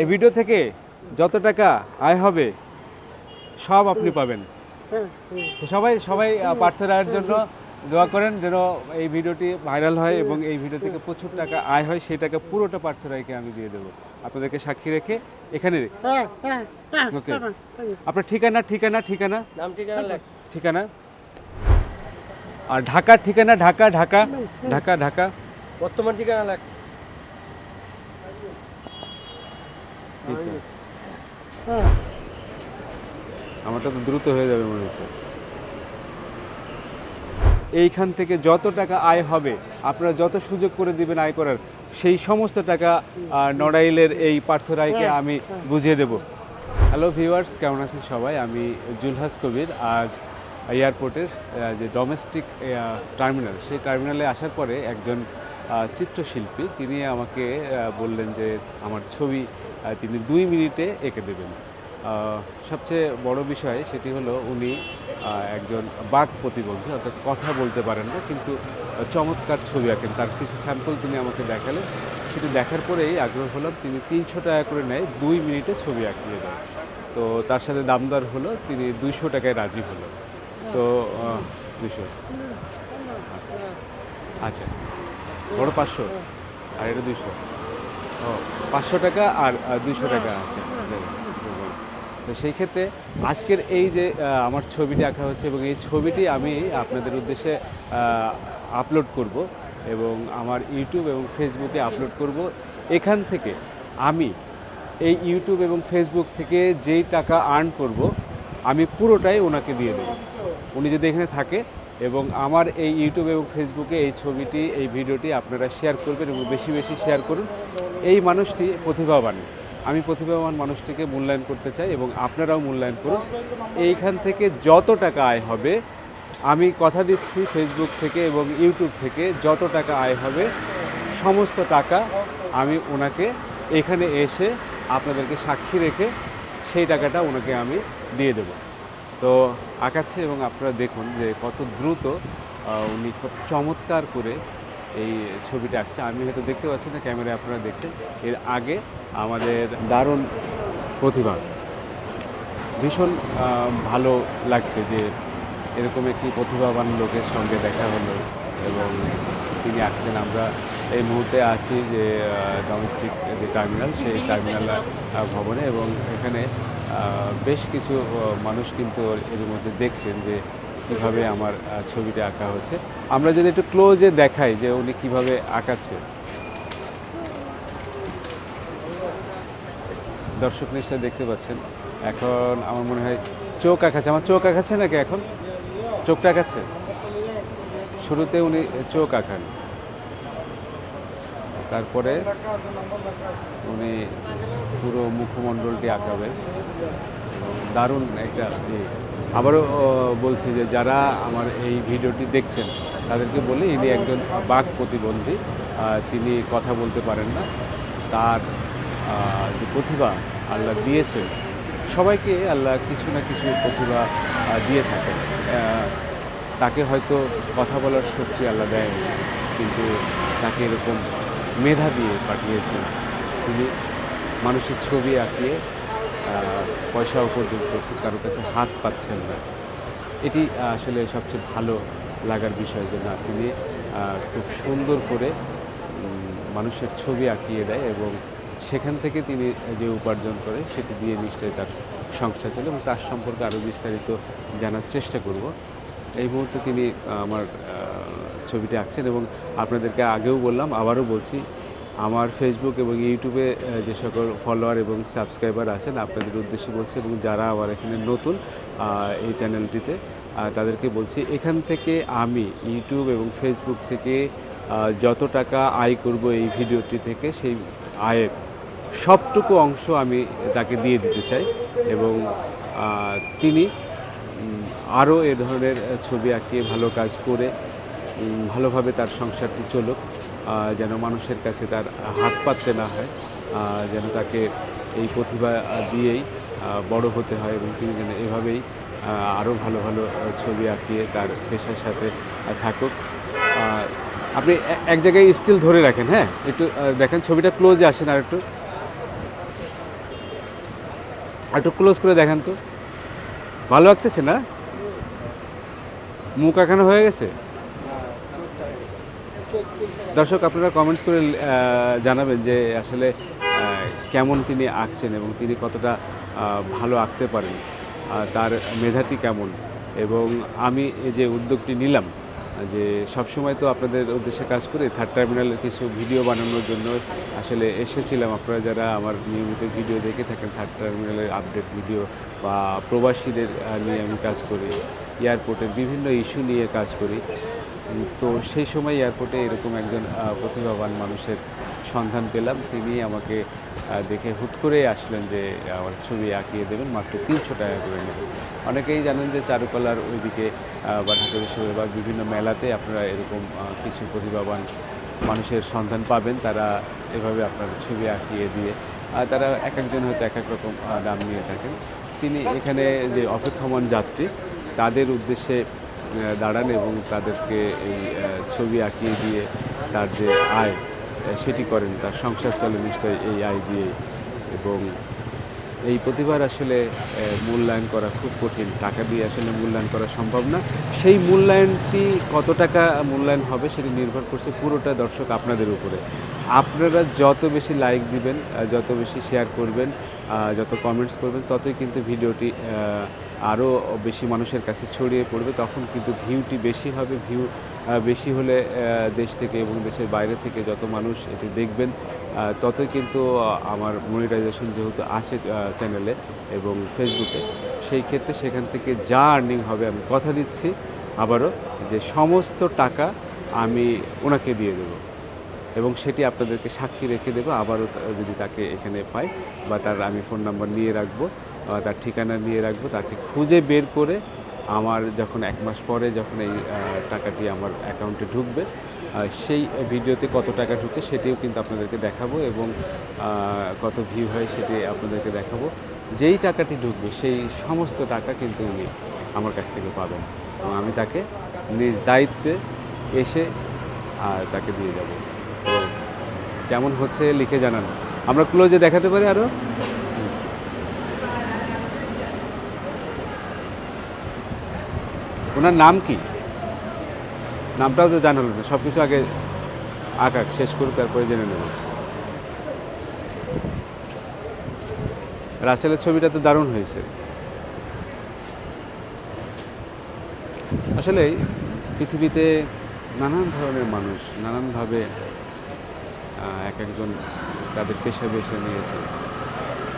এই ভিডিও থেকে যত টাকা আয় হবে সব আপনি পাবেন। হ্যাঁ সবাই সবাই রায়ের জন্য দোয়া করেন যেন এই ভিডিওটি ভাইরাল হয় এবং এই ভিডিও থেকে প্রচুর টাকা আয় হয় সেই টাকা পুরোটা পার্থ রায়কে আমি দিয়ে দেবো। আপনাদেরকে সাক্ষী রেখে এখানে হ্যাঁ হ্যাঁ হ্যাঁ. হ্যাঁ। আপনার ঠিকানা ঠিকানা ঠিকানা? নাম ঠিকানা লেখ। ঠিকানা? আর ঢাকার ঠিকানা ঢাকা ঢাকা ঢাকা ঢাকা। বর্তমান ঠিকানা লেখ এই তো। হ্যাঁ। আমারটা তো দ্রুত হয়ে যাবে মনে হচ্ছে। এইখান থেকে যত টাকা আয় হবে আপনারা যত সুযোগ করে দিবেন আয় করার সেই সমস্ত টাকা নড়াইলের এই পার্থ রায়কে হ্যাঁ, আমি বুঝিয়ে দেব। হ্যালো ভিউয়ার্স কেমন আছেন সবাই? আমি জুলহাস কবির। আজ এয়ারপোর্টের যে ডোমেস্টিক টার্মিনাল সেই টার্মিনালে আসার পরে একজন চিত্রশিল্পী। তিনি আমাকে বললেন যে আমার ছবি তিনি দুই মিনিটে এঁকে দেবেন। সবচেয়ে বড় বিষয় সেটি হলো উনি একজন বাক প্রতিবন্ধী, অর্থাৎ কথা বলতে পারেন না, কিন্তু চমৎকার ছবি আঁকেন। তার কিছু স্যাম্পল তিনি আমাকে দেখালেন। সেটি দেখার পরেই আগ্রহ হলাম, তিনি তিনশো টাকা করে নেয়, দুই মিনিটে ছবি আঁকিয়ে দেয় তো তার সাথে দামদার হলো, তিনি দুইশো টাকায় রাজি হলো। তো দুশো আচ্ছা। বড় পাঁচশো। আর এটা দুইশো। ও পাঁচশো টাকা আর দুইশো টাকা আছে। তো সেই ক্ষেত্রে আজকের এই যে আমার ছবিটি আঁকা হচ্ছে এবং এই ছবিটি আমি আপনাদের উদ্দেশ্যে আপলোড করব এবং আমার ইউটিউব এবং ফেসবুকে আপলোড করব। এখান থেকে আমি এই ইউটিউব এবং ফেসবুক থেকে যেই টাকা আর্ন করব আমি পুরোটাই ওনাকে দিয়ে দেবো। উনি যদি এখানে থাকে এবং আমার এই ইউটিউব এবং ফেসবুকে এই ছবিটি, এই ভিডিওটি আপনারা শেয়ার করবেন এবং বেশি বেশি শেয়ার করুন। এই মানুষটি প্রতিভাবান। আমি প্রতিভাবান মানুষটিকে মূল্যায়ন করতে চাই এবং আপনারাও মূল্যায়ন করুন। এইখান থেকে যত টাকা আয় হবে, আমি কথা দিচ্ছি ফেসবুক থেকে এবং ইউটিউব থেকে, যত টাকা আয় হবে, সমস্ত টাকা আমি ওনাকে এখানে এসে আপনাদেরকে সাক্ষী রেখে সেই টাকাটা ওনাকে আমি দিয়ে দেবো। তো আঁকাচ্ছে এবং আপনারা দেখুন যে কত দ্রুত উনি খুব চমৎকার করে এই ছবিটা আঁকছে। আমি হয়তো দেখতে পাচ্ছি না, ক্যামেরায় আপনারা দেখছেন। এর আগে আমাদের দারুণ প্রতিভা ভীষণ ভালো লাগছে যে এরকম একটি প্রতিভাবান লোকের সঙ্গে দেখা হলো এবং তিনি আঁকছেন। আমরা এই মুহূর্তে আসি যে ডোমেস্টিক যে টার্মিনাল সেই টার্মিনাল ভবনে এবং এখানে বেশ কিছু মানুষ কিন্তু এর মধ্যে দেখছেন যে কীভাবে আমার ছবিটা আঁকা হচ্ছে। আমরা যদি একটু ক্লোজে দেখাই যে উনি কীভাবে আঁকাচ্ছে। দর্শক নিশ্চয় দেখতে পাচ্ছেন। এখন আমার মনে হয় চোখ আঁকাচ্ছে। আমার চোখ আঁকাচ্ছে নাকি এখন? চোখটা আঁকাচ্ছে? শুরুতে উনি চোখ আঁকান। তারপরে উনি পুরো মুখমণ্ডলটি আঁকাবেন। দারুণ একটা। আবারও বলছি যে যারা আমার এই ভিডিওটি দেখছেন, তাদেরকে বলি ইনি একজন বাঘ প্রতিবন্ধী তিনি কথা বলতে পারেন না। তার যে প্রতিভা আল্লাহ দিয়েছেন সবাইকে আল্লাহ কিছু না কিছু প্রতিভা দিয়ে থাকেন তাকে হয়তো কথা বলার শক্তি আল্লাহ দেয় কিন্তু তাকে এরকম মেধা দিয়ে পাঠিয়েছেন। তিনি মানুষের ছবি আঁকিয়ে পয়সা উপার্জন করছে, কারোর কাছে হাত পাচ্ছেন না। এটি আসলে সবচেয়ে ভালো লাগার বিষয় যে না, তিনি খুব সুন্দর করে মানুষের ছবি আঁকিয়ে দেয় এবং সেখান থেকে তিনি যে উপার্জন করে, সেটি দিয়ে নিশ্চয়ই তার সংসার চলে এবং তার সম্পর্কে আরও বিস্তারিত জানার চেষ্টা করব। এই মুহূর্তে তিনি আমার ছবিটি আঁকছেন এবং আপনাদেরকে আগেও বললাম, আবারও বলছি আমার ফেসবুক এবং ইউটিউবে যে সকল ফলোয়ার এবং সাবস্ক্রাইবার আছেন, আপনাদের উদ্দেশ্যে বলছি এবং যারা আমার এখানে নতুন এই চ্যানেলটিতে তাদেরকে বলছি, এখান থেকে আমি ইউটিউব এবং ফেসবুক থেকে যত টাকা আয় করব এই ভিডিওটি থেকে, সেই আয়ের সবটুকু অংশ আমি তাকে দিয়ে দিতে চাই এবং তিনি আরও এ ধরনের ছবি আঁকিয়ে ভালো কাজ করে ভালোভাবে তার সংসারটি চলুক। যেন মানুষের কাছে তার হাত পাততে না হয় যেন তাকে এই প্রতিভা দিয়েই বড় হতে হয় এবং তিনি যেন এভাবেই আরও ভালো ভালো ছবি আঁকিয়ে তার পেশার সাথে থাকুক। আপনি এক জায়গায় স্টিল ধরে রাখেন হ্যাঁ? একটু দেখেন, ছবিটা ক্লোজে আসেন আর একটু একটু ক্লোজ করে দেখেন তো। ভালো লাগতেছে না? মুখ এখানে হয়ে গেছে? দর্শক, আপনারা কমেন্টস করে জানাবেন যে আসলে কেমন তিনি আঁকছেন এবং তিনি কতটা ভালো আঁকতে পারেন তার মেধাটি কেমন? এবং আমি যে উদ্যোগটি নিলাম, যে সবসময় তো আপনাদের উদ্দেশ্যে কাজ করে থার্ড টার্মিনালের কিছু ভিডিও বানানোর জন্য আসলে এসেছিলাম। আপনারা যারা আমার নিয়মিত ভিডিও দেখে থাকেন থার্ড টার্মিনালের আপডেট ভিডিও বা প্রবাসীদের নিয়ে আমি কাজ করি এয়ারপোর্টের বিভিন্ন ইস্যু নিয়ে কাজ করি তো সেই সময় এয়ারপোর্টে এরকম একজন প্রতিভাবান মানুষের সন্ধান পেলাম। তিনি আমাকে দেখে হুট করে আসলেন যে, আমার ছবি আঁকিয়ে দেবেন, মাত্র তিনশো টাকা করে নেবেন। অনেকেই জানেন যে, চারুকলার ওইদিকে বা ঢাকা বিশ্ববিদ্যালয় বা বিভিন্ন মেলাতে আপনারা এরকম কিছু প্রতিভাবান মানুষের সন্ধান পাবেন। তারা এভাবে আপনার ছবি আঁকিয়ে দিয়ে আর তারা এক একজন হয়তো এক এক রকম দাম নিয়ে থাকেন। তিনি এখানে যে অপেক্ষমান যাত্রী, তাদের উদ্দেশ্যে দাঁড়ান এবং তাদেরকে এই ছবি আঁকিয়ে দিয়ে তার যে আয় সেটি করেন, তার সংসার চলে নিশ্চয়ই এই আয় দিয়ে এবং এই প্রতিভার আসলে মূল্যায়ন করা খুব কঠিন। টাকা দিয়ে আসলে মূল্যায়ন করা সম্ভব না। সেই মূল্যায়নটি কত টাকা মূল্যায়ন হবে সেটি নির্ভর করছে পুরোটা দর্শক আপনাদের উপরে। আপনারা যত বেশি লাইক দিবেন যত বেশি শেয়ার করবেন যত কমেন্টস করবেন, ততই কিন্তু ভিডিওটি আরও বেশি মানুষের কাছে ছড়িয়ে পড়বে, তখন কিন্তু ভিউটি বেশি হবে। ভিউ বেশি হলে দেশ থেকে এবং দেশের বাইরে থেকে যত মানুষ এটি দেখবেন ততই কিন্তু আমার মনিটাইজেশন যেহেতু আছে চ্যানেলে এবং ফেসবুকে সেই ক্ষেত্রে সেখান থেকে যা আর্নিং হবে আমি কথা দিচ্ছি আবারও যে সমস্ত টাকা আমি ওনাকে দিয়ে দেবো এবং সেটি আপনাদেরকে সাক্ষী রেখে দেবো। আবারও যদি তাকে এখানে পাই বা তার আমি ফোন নাম্বার নিয়ে রাখব তার ঠিকানা নিয়ে রাখব। তাকে খুঁজে বের করে আমার যখন এক মাস পরে যখন এই টাকাটি আমার অ্যাকাউন্টে ঢুকবে সেই ভিডিওতে কত টাকা ঢুকে সেটিও কিন্তু আপনাদেরকে দেখাবো এবং কত ভিউ হয় সেটি আপনাদেরকে দেখাবো। যেই টাকাটি ঢুকবে সেই সমস্ত টাকা কিন্তু উনি আমার কাছ থেকে পাবেন এবং আমি তাকে নিজ দায়িত্বে এসে আর তাকে দিয়ে যাব। কেমন হচ্ছে লিখে জানান। আমরা ক্লোজে দেখাতে পারি আরও ওনার নাম কি? নামটাও তো জানা হলো না সব কিছু আগে আঁকাক, শেষ করুক, তারপরে জেনে নেব। রাসেলের ছবিটা তো দারুণ হয়েছে। আসলে পৃথিবীতে নানান ধরনের মানুষ নানানভাবে এক একজন তাদের পেশা বেছে নিয়েছে।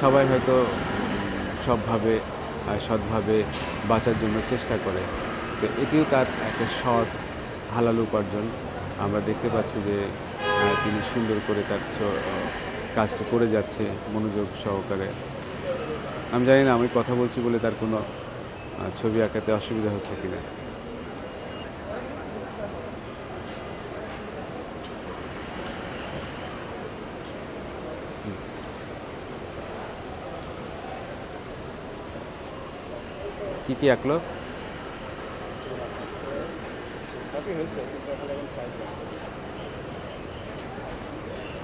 সবাই হয়তো সবভাবে সৎভাবে বাঁচার জন্য চেষ্টা করে। তো এটিও তার একটা সৎ, হালাল উপার্জন। আমরা দেখতে পাচ্ছি যে তিনি সুন্দর করে তার কাজটি করে যাচ্ছে মনোযোগ সহকারে। আমি জানি না, আমি কথা বলছি বলে তার কোনো ছবি আঁকাতে অসুবিধা হচ্ছে কিনা। কি কি আঁকলো?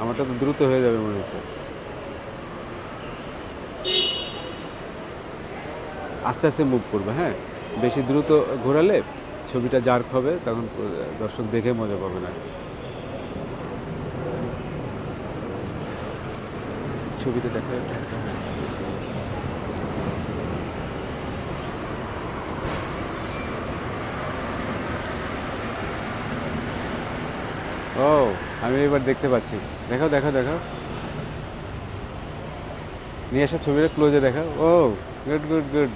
আমারটা তো দ্রুত হয়ে যাবে মনে হচ্ছে। আস্তে আস্তে মুভ করবে হ্যাঁ? বেশি দ্রুত ঘোরালে ছবিটা জার্ক হবে, তখন দর্শক দেখে মজা পাবে না। ছবিতে দেখা ও আমি এবার দেখতে পাচ্ছি। দেখাও দেখাও দেখাও। নিয়ে আসা ছবিটা ক্লোজে দেখাও। ও গুড গুড গুড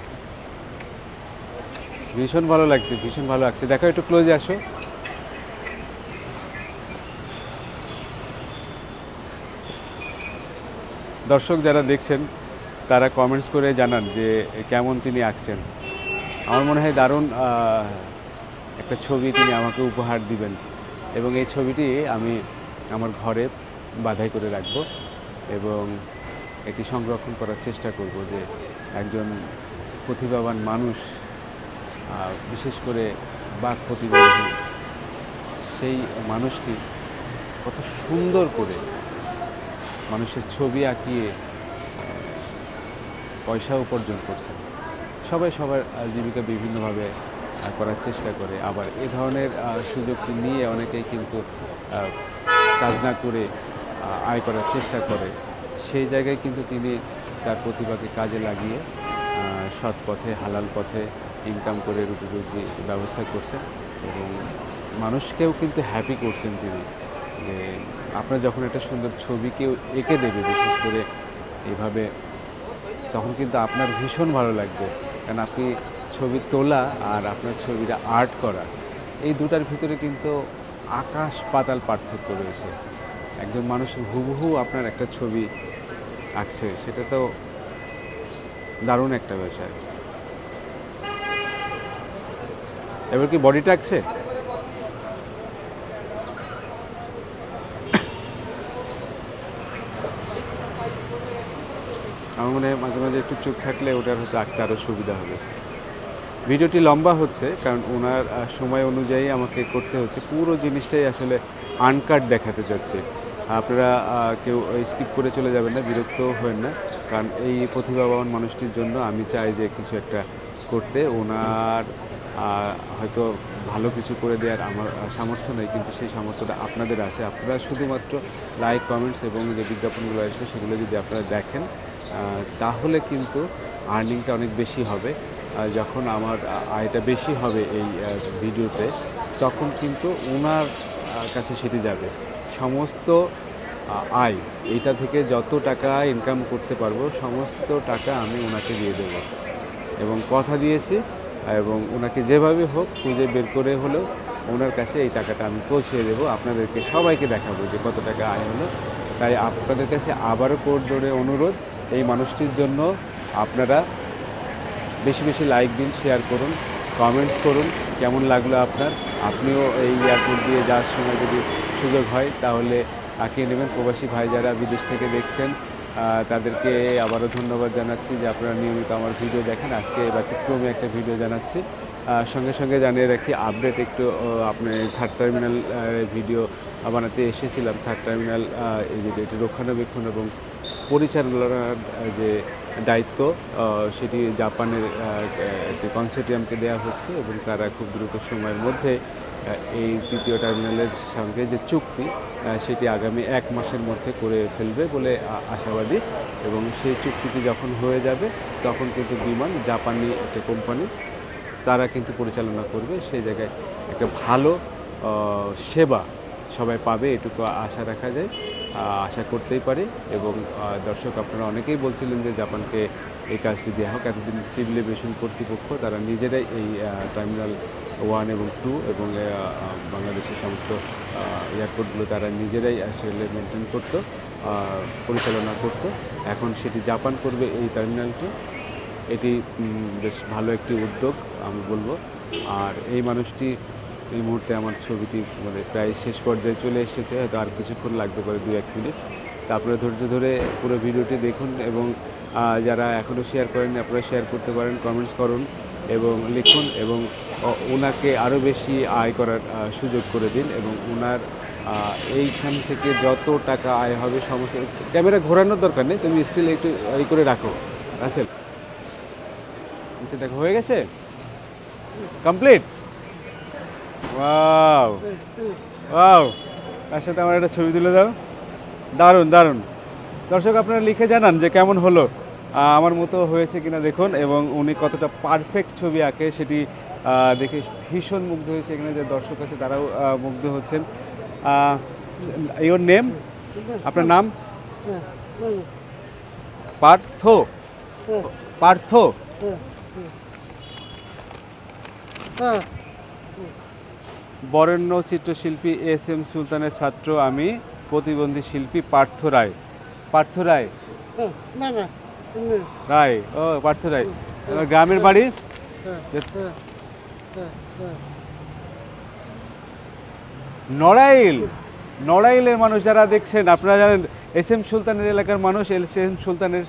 ভীষণ ভালো লাগছে, ভীষণ ভালো লাগছে। দেখো একটু ক্লোজে আসো। দর্শক যারা দেখছেন, তারা কমেন্টস করে জানান যে কেমন তিনি আঁকছেন। আমার মনে হয় দারুণ একটা ছবি তিনি আমাকে উপহার দিবেন। এবং এই ছবিটি আমি আমার ঘরে বাধাই করে রাখব এবং এটি সংরক্ষণ করার চেষ্টা করব যে একজন প্রতিভাবান মানুষ বিশেষ করে বাঘ প্রতিবন্ধী, সেই মানুষটি কত সুন্দর করে মানুষের ছবি আঁকিয়ে পয়সা উপার্জন করছে। সবাই সবার জীবিকা বিভিন্নভাবে করার চেষ্টা করে। আবার এ ধরনের সুযোগটি নিয়ে অনেকেই কিন্তু কাজ না করে আয় করার চেষ্টা করে, সেই জায়গায় কিন্তু তিনি তার প্রতিভাকে কাজে লাগিয়ে সৎ পথে, হালাল পথে ইনকাম করে রুটি রুটি ব্যবস্থা করছেন এবং মানুষকেও কিন্তু হ্যাপি করছেন তিনি। যে আপনার যখন একটা সুন্দর ছবি কেউ এঁকে দেবে, বিশেষ করে এভাবে, তখন কিন্তু আপনার ভীষণ ভালো লাগবে। কারণ আপনি ছবি তোলা আর আপনার ছবিটা আর্ট করা, এই দুটার ভিতরে কিন্তু আকাশ পাতাল পার্থক্য রয়েছে। একজন মানুষ হুবহু আপনার একটা ছবি আঁকছে, সেটা তো দারুণ একটা বিষয়। এবার কি বডিটা আঁকছে? আমার মনে হয় মাঝে মাঝে একটু চুপ থাকলে ওটার হয়তো আঁকতে আরও সুবিধা হবে। ভিডিওটি লম্বা হচ্ছে, কারণ ওনার সময় অনুযায়ী আমাকে করতে হচ্ছে। পুরো জিনিসটাই আসলে আনকাট দেখাতে চাচ্ছে। আপনারা কেউ স্কিপ করে চলে যাবেন না বিরক্ত হবেন না। কারণ এই প্রতিভাবান মানুষটির জন্য আমি চাই যে কিছু একটা করতে। ওনার হয়তো ভালো কিছু করে দেওয়ার আমার সামর্থ্য নেই, কিন্তু সেই সামর্থ্যটা আপনাদের আছে। আপনারা শুধুমাত্র লাইক কমেন্টস এবং যে বিজ্ঞাপনগুলো আসবে, সেগুলো যদি আপনারা দেখেন তাহলে কিন্তু আর্নিংটা অনেক বেশি হবে। যখন আমার আয়টা বেশি হবে এই ভিডিওতে, তখন কিন্তু ওনার কাছে সেটি যাবে। সমস্ত আয়, এইটা থেকে যত টাকা ইনকাম করতে পারব, সমস্ত টাকা আমি ওনাকে দিয়ে দেবো। এবং কথা দিয়েছি, এবং ওনাকে যেভাবে হোক খুঁজে বের করে হলেও ওনার কাছে এই টাকাটা আমি পৌঁছে দেবো। আপনাদেরকে সবাইকে দেখাবো যে কত টাকা আয় হলো। তাই আপনাদের কাছে আবারও কোর্ট জোরে অনুরোধ, এই মানুষটির জন্য আপনারা বেশি বেশি লাইক দিন শেয়ার করুন কমেন্ট করুন, কেমন লাগল আপনার? আপনিও এই এয়ারপোর্ট দিয়ে যাওয়ার সময় যদি সুযোগ হয়, তাহলে আঁকিয়ে নেবেন। প্রবাসী ভাই যারা বিদেশ থেকে দেখছেন তাদেরকে আবারও ধন্যবাদ জানাচ্ছি যে আপনারা নিয়মিত আমার ভিডিও দেখেন। আজকে ব্যতিক্রমে একটা ভিডিও জানাচ্ছি। সঙ্গে সঙ্গে জানিয়ে রাখি আপডেট একটু আপনি থার্ড টার্মিনাল ভিডিও বানাতে এসেছিলাম। থার্ড টার্মিনাল রক্ষণাবেক্ষণ এবং পরিচালনার যে দায়িত্ব সেটি জাপানের একটি কনসেটিয়ামকে দেওয়া হচ্ছে এবং তারা খুব দ্রুত সময়ের মধ্যে এই তৃতীয় টার্মিনালের সঙ্গে যে চুক্তি সেটি আগামী এক মাসের মধ্যে করে ফেলবে বলে আশাবাদী এবং সেই চুক্তিটি যখন হয়ে যাবে, তখন কিন্তু বিমান জাপানি একটা কোম্পানি, তারা কিন্তু পরিচালনা করবে। সেই জায়গায় একটা ভালো সেবা সবাই পাবে, এটুকু আশা রাখা যায় আশা করতেই পারে। এবং দর্শক আপনারা অনেকেই বলছিলেন যে জাপানকে এই কাজটি দেওয়া হোক। এতদিন সিভিল এভিয়েশন কর্তৃপক্ষ তারা নিজেরাই এই টার্মিনাল ওয়ান এবং টু এবং বাংলাদেশের সমস্ত এয়ারপোর্টগুলো তারা নিজেরাই আসলে মেনটেন করতো পরিচালনা করতো। এখন সেটি জাপান করবে এই টার্মিনালটি। এটি বেশ ভালো একটি উদ্যোগ, আমি বলব। আর এই মানুষটি এই মুহূর্তে আমার ছবিটি মানে প্রায় শেষ পর্যায়ে চলে এসেছে, হয়তো আর কিছুক্ষণ লাগতে পারে দু এক মিনিট তারপরে ধৈর্য ধরে পুরো ভিডিওটি দেখুন এবং যারা এখনও শেয়ার করেন আপনারা শেয়ার করতে পারেন কমেন্টস করুন এবং লিখুন এবং ওনাকে আরও বেশি আয় করার সুযোগ করে দিন এবং ওনার এইখান থেকে যত টাকা আয় হবে, সমস্ত, ক্যামেরা ঘোরানোর দরকার নেই, তুমি স্টিল একটু এই করে রাখো। আচ্ছা দেখো, হয়ে গেছে? কমপ্লিট ওয়াও ওয়াও তার সাথে আমার একটা ছবি তুলে দাও। দারুণ দারুণ। দর্শক, আপনারা লিখে জানান যে কেমন হলো। আমার মতো হয়েছে কিনা দেখুন এবং উনি কতটা পারফেক্ট ছবি আঁকে সেটি দেখে ভীষণ মুগ্ধ হয়েছে এখানে যে দর্শক আছে তারাও মুগ্ধ হচ্ছেন। ইওর নেম আপনার নাম? পার্থ। পার্থ? হ্যাঁ হ্যাঁ। বরেণ্য চিত্রশিল্পী এস এম সুলতানের ছাত্র আমি প্রতিবন্ধী শিল্পী পার্থ রায়। পার্থ রায়? রায়? ও পার্থ রায়। আমার গ্রামের বাড়ি? নড়াইল। নড়াইলের মানুষ যারা দেখছেন আপনারা জানেন এস এম সুলতানের এলাকার মানুষ এস এম সুলতানের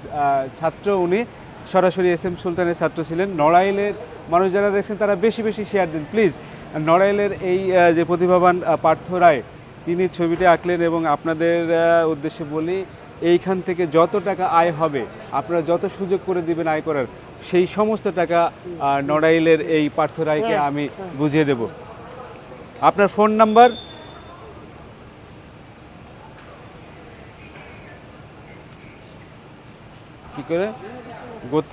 ছাত্র উনি। সরাসরি এস এম সুলতানের ছাত্র ছিলেন। নড়াইলের মানুষ যারা দেখছেন তারা বেশি বেশি শেয়ার দিন প্লিজ নড়াইলের এই যে প্রতিভাবান পার্থ রায় তিনি ছবিটি আঁকলেন এবং আপনাদের উদ্দেশ্যে বলি এইখান থেকে যত টাকা আয় হবে আপনারা যত সুযোগ করে দিবেন আয় করার সেই সমস্ত টাকা নড়াইলের এই পার্থ রায়কে আমি বুঝিয়ে দেব। আপনার ফোন নাম্বার? কি করে?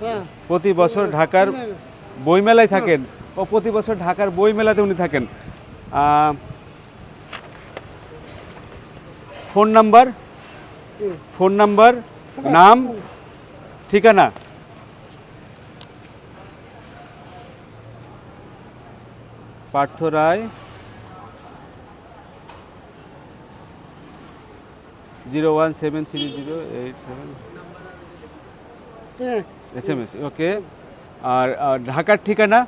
হ্যাঁ। প্রতি বছর ঢাকার বইমেলায় থাকেন। ও প্রতি বছর ঢাকার বইমেলাতে উনি থাকেন। Phone number? Phone number? নাম? ঠিকানা? Partha Roy zero one seven three zero eight seven. হ্যাঁ। S M S okay. আর ঢাকার ঠিকানা?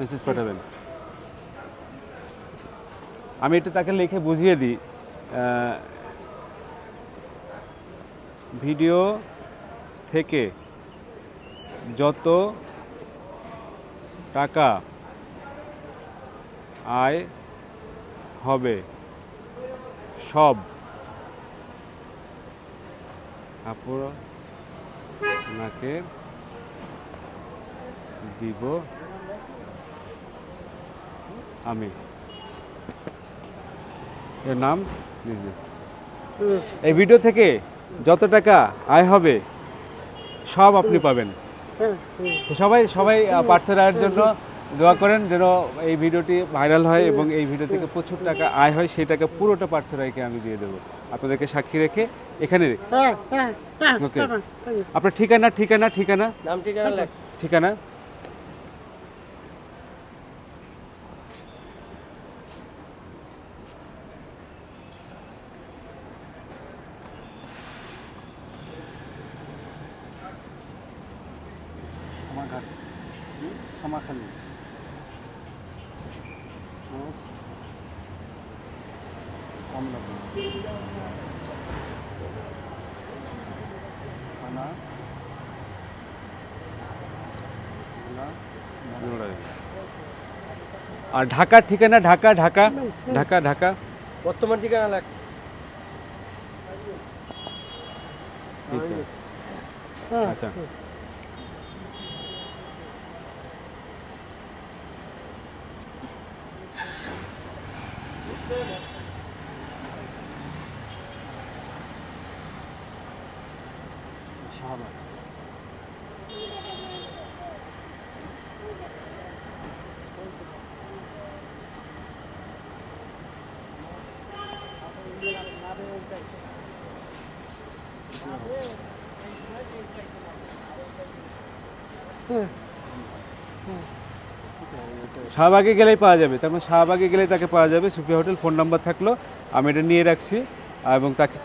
মেসেজ পাঠাবেন আমি এটা তাকে লিখে বুঝিয়ে দিই। ভিডিও থেকে যত টাকা আয় হবে সব আপনাকে দিব আমি। এর নাম নিজে এই ভিডিও থেকে যত টাকা আয় হবে, সব আপনি পাবেন। সবাই সবাই পার্থ জন্য দোয়া করেন যেন এই ভিডিওটি ভাইরাল হয় এবং এই ভিডিও থেকে প্রচুর টাকা আয় হয় সেই টাকা পুরোটা পার্থ রায়কে আমি দিয়ে দেবো। আপনাদেরকে সাক্ষী রেখে এখানে হ্যাঁ হ্যাঁ হ্যাঁ। আপনার ঠিকানা ঠিকানা ঠিকানা? নাম ঠিকানা? লেখ ঠিকানা আর ঢাকার ঠিকানা ঢাকা ঢাকা ঢাকা ঢাকা। বর্তমান ঠিকানা তো। হ্যাঁ, আচ্ছা। হ্যাঁ শাহবাগে গেলেই পাওয়া যাবে। তার মানে শাহবাগে গেলেই তাকে পাওয়া যাবে। সুফিয়া হোটেল ফোন নাম্বার থাকল। আমি এটা নিয়ে রাখছি এবং তাকে